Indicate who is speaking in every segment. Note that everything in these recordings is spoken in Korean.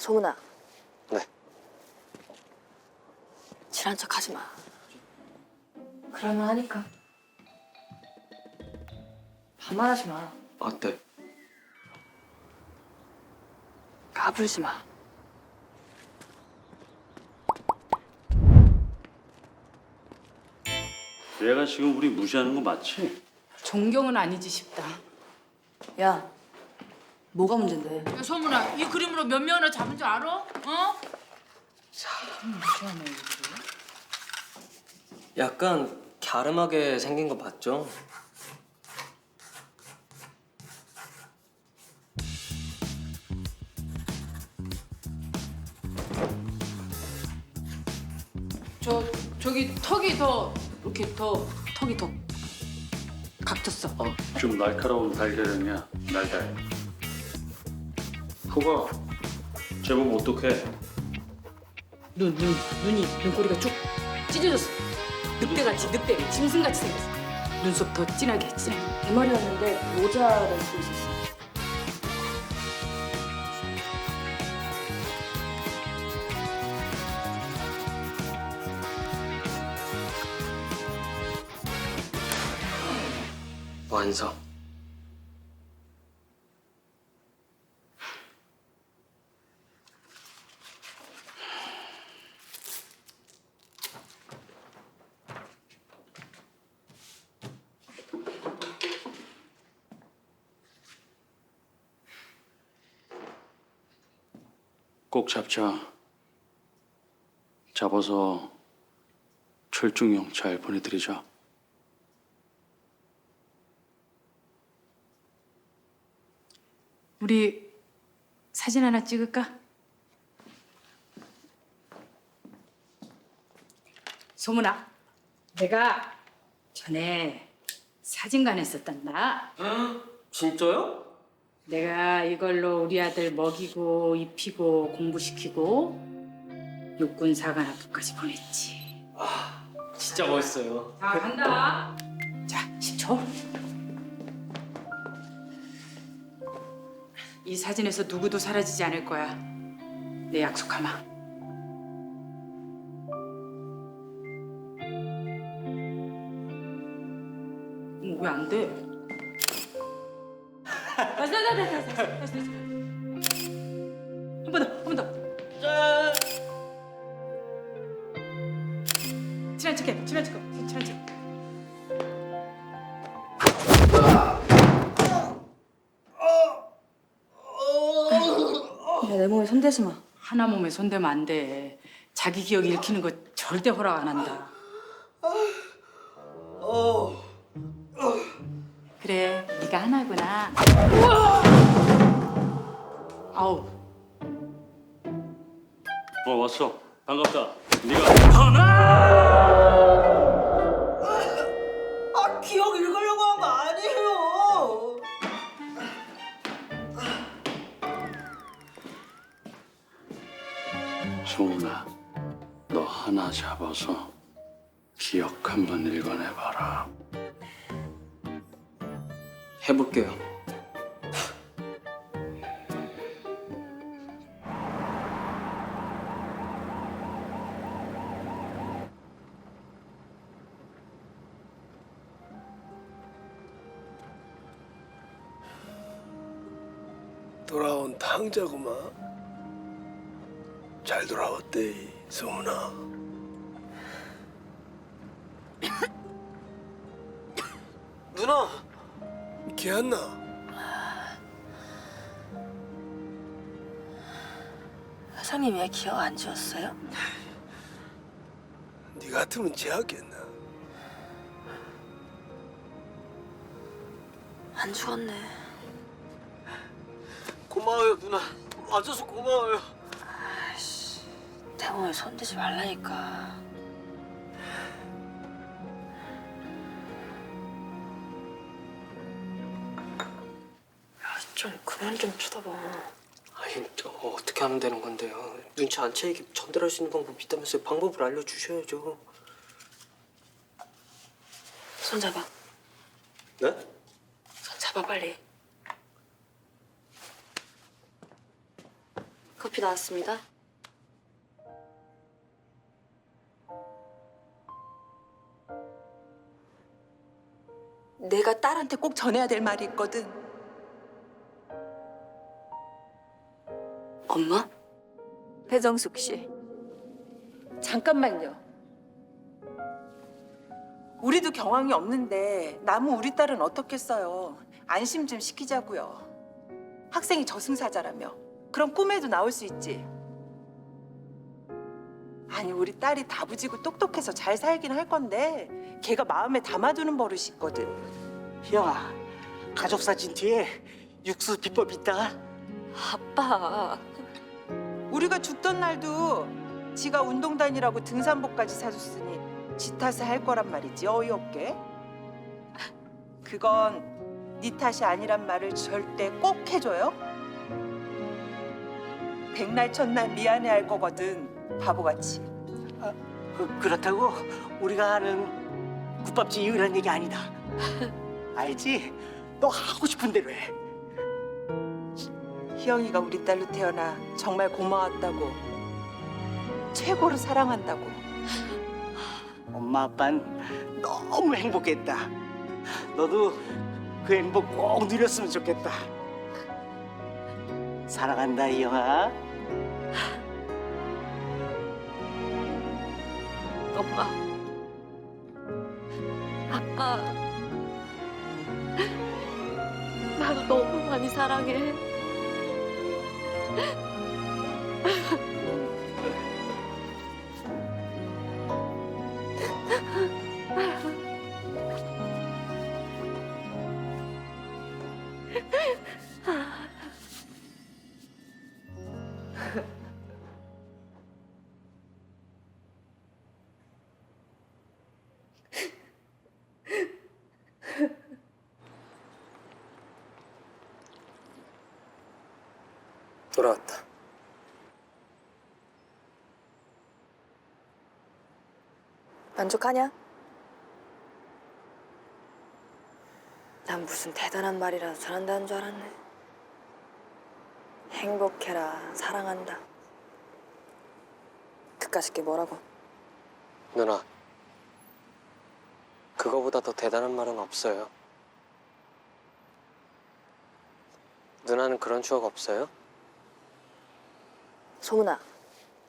Speaker 1: 소문아,
Speaker 2: 네.
Speaker 1: 친한 척 하지 마. 그러면 하니까. 반말하지 마.
Speaker 2: 아, 네.
Speaker 1: 까불지 마.
Speaker 3: 얘가 지금 우리 무시하는 거 맞지?
Speaker 4: 존경은 아니지 싶다.
Speaker 1: 야, 뭐가 문제인데?
Speaker 4: 야, 소문아, 이 그림으로 몇 명이나 잡은 줄 알아? 어?
Speaker 2: 약간 갸름하게 생긴 거 맞죠?
Speaker 4: 저 저기 턱이 더 이렇게 더 턱이 더 각졌어.
Speaker 2: 어.
Speaker 3: 좀 날카로운 달걀이냐 날달 그거 제법 어떡해
Speaker 4: 눈, 눈, 눈이 눈꼬리가 쭉 찢어졌어. 늑대같이 늑대, 짐승같이 생겼어. 눈썹 더 진하게 진하게.
Speaker 1: 대머리였는데 모자를 쓰고 있었어.
Speaker 2: 완성.
Speaker 3: 꼭 잡자 잡아서 철중형 잘 보내드리자
Speaker 4: 우리 사진 하나 찍을까? 소문아, 내가 전에 사진관 했었단다.
Speaker 2: 진짜요?
Speaker 4: 내가 이걸로 우리 아들 먹이고 입히고 공부시키고 육군 사관 학교까지 보냈지.
Speaker 2: 진짜 멋있어요.
Speaker 4: 자, 간다. 자, 10초. 이 사진에서 누구도 사라지지 않을 거야. 내 약속하마. 왜 안 돼? 다시, 다시, 다시, 다시, 다시, 다시. 한번 더, 한 번 더. 친한 척해, 친한 척, 친한 척.
Speaker 1: 야, 내 몸에 손대지 마.
Speaker 4: 하나 몸에 손대면 안 돼. 자기 기억 잃히는 거 절대 허락 안 한다. 하나구나. 아우,
Speaker 3: 어 왔어. 반갑다. 네가
Speaker 5: 아 기억 읽으려고 한 거 아니에요.
Speaker 3: 소은아 너 하나 잡아서 기억 한번 읽어내봐라
Speaker 2: 해볼게요.
Speaker 6: 돌아온 탕자구만. 잘 돌아왔대, 소문아. 기안나,
Speaker 1: 사장님 왜 기억 안 지웠어요?
Speaker 6: 네 같으면 제하겠나?
Speaker 1: 안 죽었네.
Speaker 5: 고마워요 누나 와줘서 고마워요.
Speaker 1: 내 몸에 손대지 말라니까. 좀 그만 좀 쳐다봐.
Speaker 2: 아니, 저 어떻게 하면 되는 건데요? 눈치 안 채이게 전달할 수 있는 방법 있다면서요? 방법을 알려주셔야죠.
Speaker 1: 손 잡아.
Speaker 2: 네?
Speaker 1: 손 잡아 빨리. 커피 나왔습니다.
Speaker 7: 내가 딸한테 꼭 전해야 될 말이 있거든.
Speaker 1: 엄마?
Speaker 7: 배정숙 씨. 잠깐만요. 우리도 경황이 없는데 남은 우리 딸은 어떻겠어요. 안심 좀 시키자고요. 학생이 저승사자라며. 그럼 꿈에도 나올 수 있지. 아니 우리 딸이 다부지고 똑똑해서 잘 살긴 할 건데 걔가 마음에 담아두는 버릇이 있거든.
Speaker 5: 희영아, 가족 사진 뒤에 육수 비법 있다.
Speaker 1: 아빠.
Speaker 7: 우리가 죽던 날도 지가 운동 다니라고 등산복까지 사줬으니 지 탓을 할 거란 말이지 어이없게 그건 네 탓이 아니란 말을 절대 꼭 해줘요 백날 첫날 미안해할 거거든 바보같이
Speaker 5: 그, 그렇다고 우리가 아는 국밥집 이유란 얘기 아니다. 알지? 너 하고 싶은 대로 해.
Speaker 7: 희영이가 우리 딸로 태어나 정말 고마웠다고 최고로 사랑한다고
Speaker 5: 엄마 아빠는 너무 행복했다. 너도 그 행복 꼭 누렸으면 좋겠다. 사랑한다 이영아.
Speaker 1: 엄마. 아빠. 나도 너무 많이 사랑해. アハハ。
Speaker 6: 돌아왔다.
Speaker 1: 만족하냐? 난 무슨 대단한 말이라도 전한다는 줄 알았네. 행복해라, 사랑한다. 그까짓 게 뭐라고?
Speaker 2: 누나, 그거보다 더 대단한 말은 없어요. 누나는 그런 추억 없어요?
Speaker 1: 소문아.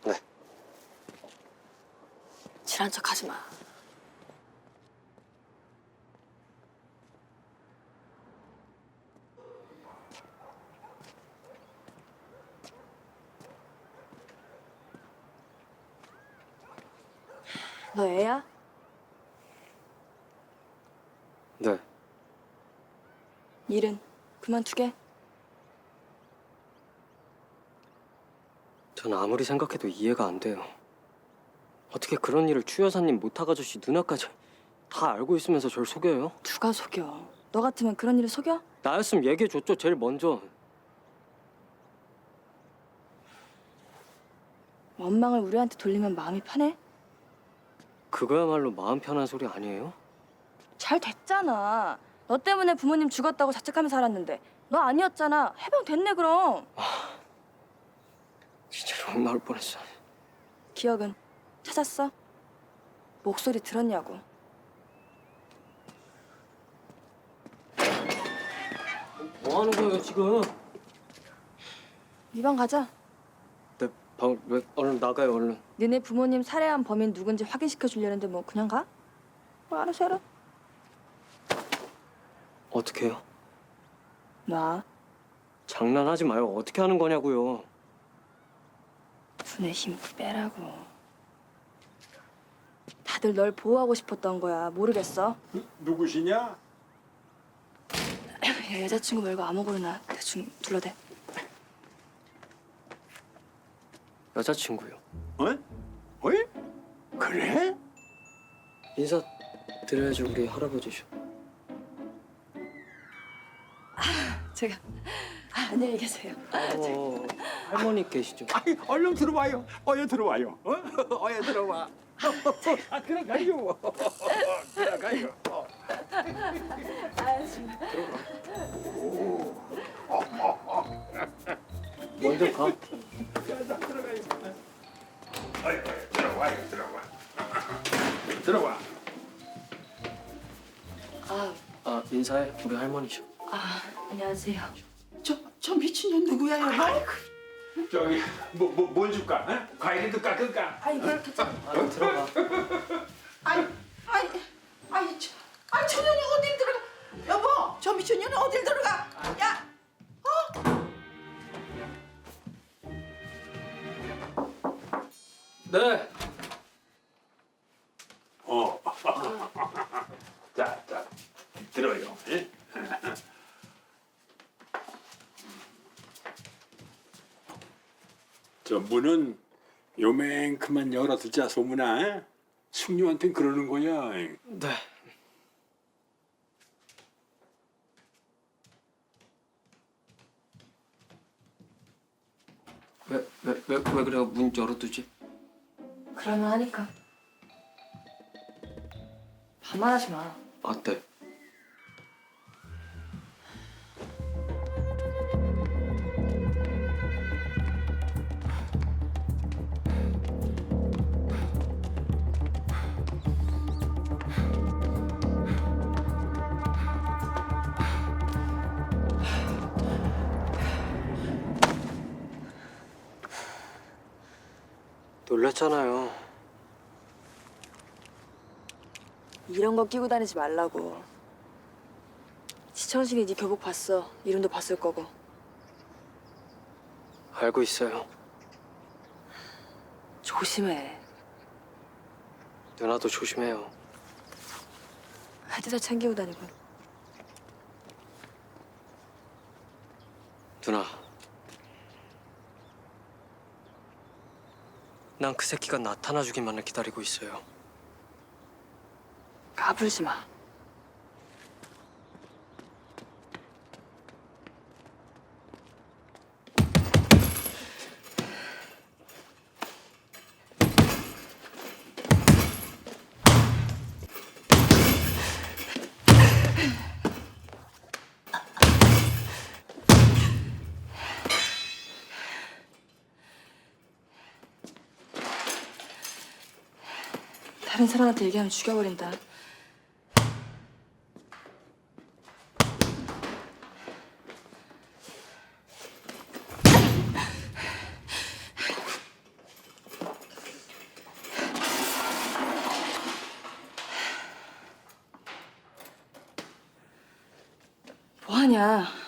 Speaker 2: 네.
Speaker 1: 지난 척 하지 마. 너 애야?
Speaker 2: 네.
Speaker 1: 일은 그만두게.
Speaker 2: 전 아무리 생각해도 이해가 안 돼요. 어떻게 그런 일을 추 여사님 모탁 아저씨 누나까지 다 알고 있으면서 절 속여요?
Speaker 1: 누가 속여? 너 같으면 그런 일을 속여?
Speaker 2: 나였으면 얘기해줬죠, 제일 먼저.
Speaker 1: 원망을 우리한테 돌리면 마음이 편해?
Speaker 2: 그거야말로 마음 편한 소리 아니에요?
Speaker 1: 잘 됐잖아. 너 때문에 부모님 죽었다고 자책하며 살았는데 너 아니었잖아. 해방 됐네 그럼.
Speaker 2: 진짜로 못 나올 뻔했어.
Speaker 1: 기억은 찾았어? 목소리 들었냐고.
Speaker 2: 뭐 하는 거예요, 지금?
Speaker 1: 네 방 가자.
Speaker 2: 네, 방, 왜, 얼른 나가요, 얼른.
Speaker 1: 너네 부모님 살해한 범인 누군지 확인시켜 주려는데 뭐 그냥 가? 뭐 알아서 해라.
Speaker 2: 어떻게 해요?
Speaker 1: 놔.
Speaker 2: 장난하지 마요. 어떻게 하는 거냐고요.
Speaker 1: 분의 힘 빼라고. 다들 널 보호하고 싶었던 거야. 모르겠어?
Speaker 8: 누구시냐?
Speaker 1: 야, 여자친구 말고 아무거나 대충 둘러대.
Speaker 2: 여자친구요.
Speaker 8: 어? 어이? 그래?
Speaker 2: 인사 드려야지 우리 할아버지셔.
Speaker 1: 제가 아, 안녕히 계세요.
Speaker 2: 어, 할머니 계시죠?
Speaker 8: 아이, 얼른 들어와요. 어여 들어와요. 어? 어여 들어와. 아, 들어가요. 들어가요. 어.
Speaker 2: 먼저 가.
Speaker 8: 들어와, 들어와. 들어와.
Speaker 1: 아,
Speaker 2: 아 인사해 우리 할머니셔.
Speaker 1: 아 안녕하세요.
Speaker 7: 저, 저 미친년 누구야 여보?
Speaker 8: 저기 뭐뭐 줄까? 어? 과일도 깎을까?
Speaker 1: 아니 그렇게
Speaker 2: 아 들어가.
Speaker 7: 아이, 아이, 아이, 저, 아이 천년이 어딜 들어가? 여보, 저 미친년이 어딜 들어가? 야,
Speaker 2: 네.
Speaker 8: 어. 자, 자, 들어요. 예? 저 문은 요맹크만 열어두자 소문아. 숙녀한텐 그러는 거야.
Speaker 2: 네. 왜 왜 왜 왜 그래 문 열어두지?
Speaker 1: 그러면 하니까. 반말하지 마.
Speaker 2: 아 네. 놀랐잖아요.
Speaker 1: 이런 거 끼고 다니지 말라고. 시청식에 네 교복 봤어. 이름도 봤을 거고.
Speaker 2: 알고 있어요.
Speaker 1: 조심해.
Speaker 2: 누나도 조심해요.
Speaker 1: 할때다 챙기고 다니고.
Speaker 2: 누나. 난 그 새끼가 나타나 주기만을 기다리고 있어요.
Speaker 1: 까불지 마. 다른 사람한테 얘기하면 죽여버린다. 뭐하냐?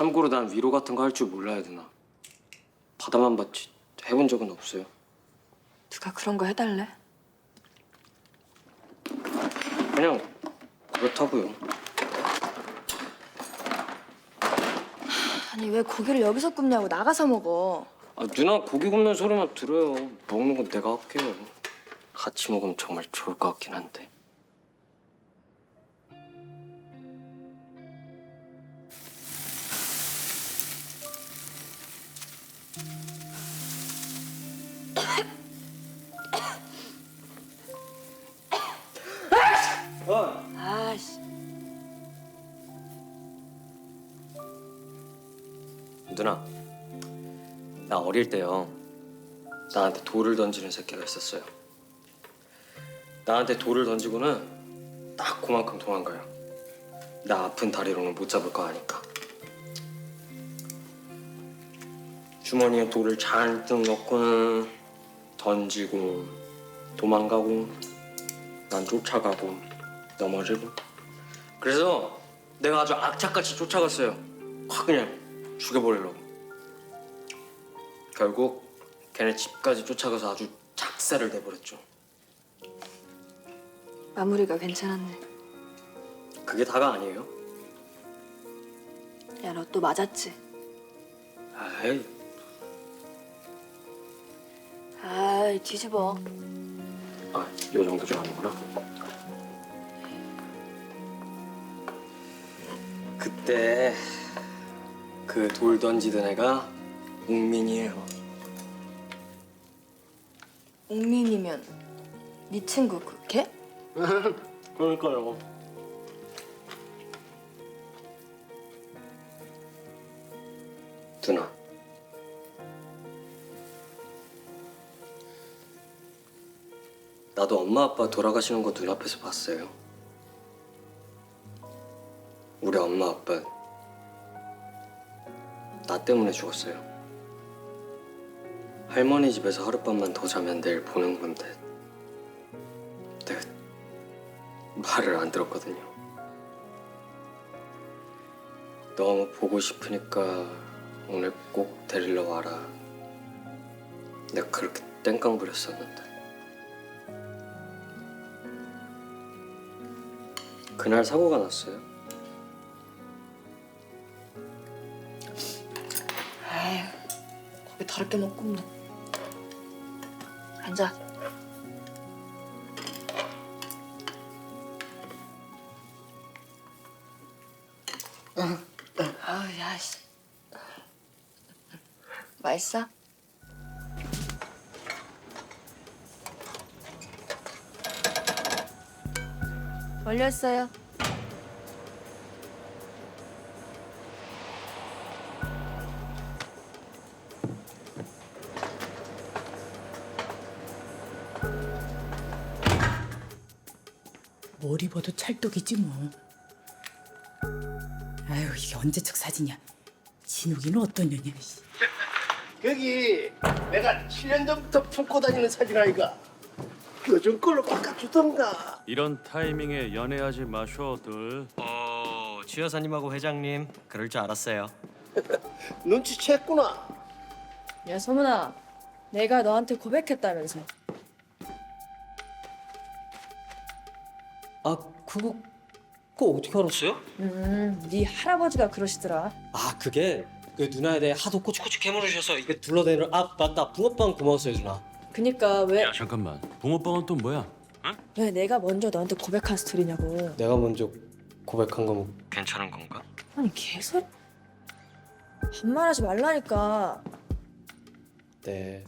Speaker 2: 참고로 난 위로 같은 거 할 줄 몰라야 되나. 받아만 봤지 해본 적은 없어요.
Speaker 1: 누가 그런 거 해달래?
Speaker 2: 그냥 그렇다고요.
Speaker 1: 아니 왜 고기를 여기서 굽냐고 나가서 먹어.
Speaker 2: 아, 누나 고기 굽는 소리만 들어요. 먹는 건 내가 할게요. 같이 먹으면 정말 좋을 것 같긴 한데. 누나, 나 어릴 때요. 나한테 돌을 던지는 새끼가 있었어요. 나한테 돌을 던지고는 딱 그만큼 도망가요. 나 아픈 다리로는 못 잡을 거 아니까. 주머니에 돌을 잔뜩 넣고는 던지고 도망가고 난 쫓아가고 넘어지고 그래서 내가 아주 악착같이 쫓아갔어요. 확 그냥 죽여버리려고. 결국 걔네 집까지 쫓아가서 아주 작사를 내버렸죠.
Speaker 1: 마무리가 괜찮았네.
Speaker 2: 그게 다가 아니에요.
Speaker 1: 야 너 또 맞았지?
Speaker 2: 아이,
Speaker 1: 아이 뒤집어.
Speaker 2: 아, 요 정도 좀 아니구나. 그때 그 돌 던지던 애가 옥민이에요.
Speaker 1: 옥민이면 네 친구 그 걔?
Speaker 2: 그러니까요. 누나. 나도 엄마 아빠 돌아가시는 거 눈앞에서 봤어요. 우리 엄마 아빠 나 때문에 죽었어요. 할머니 집에서 하룻밤만 더 자면 내일 보는 건데 내가 말을 안 들었거든요. 너무 보고 싶으니까 오늘 꼭 데리러 와라. 내가 그렇게 땡깡 부렸었는데. 그날 사고가 났어요.
Speaker 1: 더럽게 먹고 뭐. 앉아. 아우 야 씨. 맛있어? 올렸어요.
Speaker 4: 뭘 입어도 찰떡이지 뭐. 아유 이게 언제적 사진이야. 진욱이는 어떤 년이야? 씨.
Speaker 6: 여기 내가 7년 전부터 품고 다니는 사진 아이가 요즘 걸로 바꿔주던가
Speaker 3: 이런 타이밍에 연애하지 마셔들.
Speaker 2: 어, 추 여사님하고 회장님 그럴 줄 알았어요.
Speaker 6: 눈치챘구나
Speaker 1: 야 소문아, 내가 너한테 고백했다면서.
Speaker 2: 그거 그거 어떻게 알았어요?
Speaker 1: 음, 네 할아버지가 그러시더라.
Speaker 2: 아, 그게 그 누나에 대해 하도 꼬치꼬치 캐물으셔서 이게 둘러대는 아, 맞다. 붕어빵 고마웠어요, 누나.
Speaker 1: 그니까 왜,
Speaker 3: 야 잠깐만. 붕어빵은 또 뭐야?
Speaker 1: 왜 내가 먼저 너한테 고백한 스토리냐고.
Speaker 2: 내가 먼저 고백한 거면 괜찮은 건가?
Speaker 1: 아니 개소리. 반말하지 말라니까.
Speaker 2: 네,